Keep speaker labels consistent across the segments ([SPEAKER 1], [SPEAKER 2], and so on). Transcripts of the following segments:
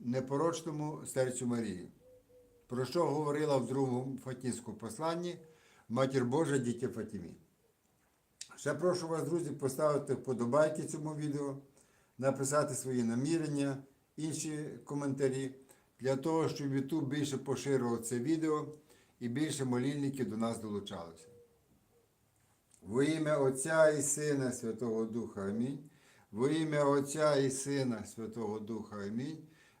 [SPEAKER 1] непорочному серцю Марії, про що говорила в другому Фатінському посланні Матір Божа дітя Фатімі. Ще прошу вас, друзі, поставити вподобайки цьому відео, написати свої намірення, інші коментарі, для того, щоб YouTube більше поширював це відео і більше молільників до нас долучалося. Во ім'я Отця і Сина Святого Духа Амінь. Во ім'я Отця і Сина Святого Духа Амінь.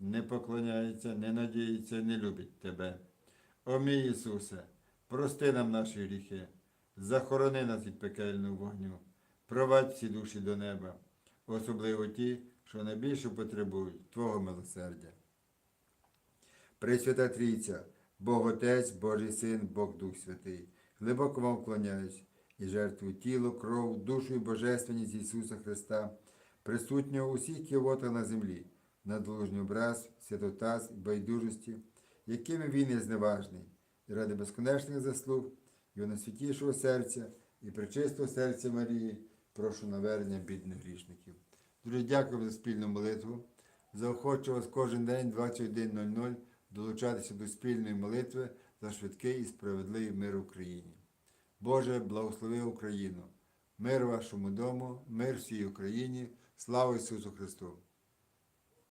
[SPEAKER 1] не поклоняється, не надіється, не любить Тебе. О мій Ісусе, прости нам наші гріхи, захорони нас від пекельного вогню, провадь всі душі до неба, особливо ті, що найбільше потребують Твого милосердя. Пресвята Трійця, Бог Отець, Божий Син, Бог Дух Святий, глибоко вам вклоняюсь і жертвую тіло, кров, душу і божественність Ісуса Христа, присутнього у всіх кивотах на землі, на долужній образ, святотаз і байдужості, якими він є зневажний, і ради безконечних заслуг, його найсвятішого серця і пречистого серця Марії, прошу навернення бідних грішників. Дуже дякую за спільну молитву. Заохочу вас кожен день 21.00 долучатися до спільної молитви за швидкий і справедливий мир Україні. Боже, благослови Україну! Мир вашому дому, мир всій Україні, слава Ісусу Христу!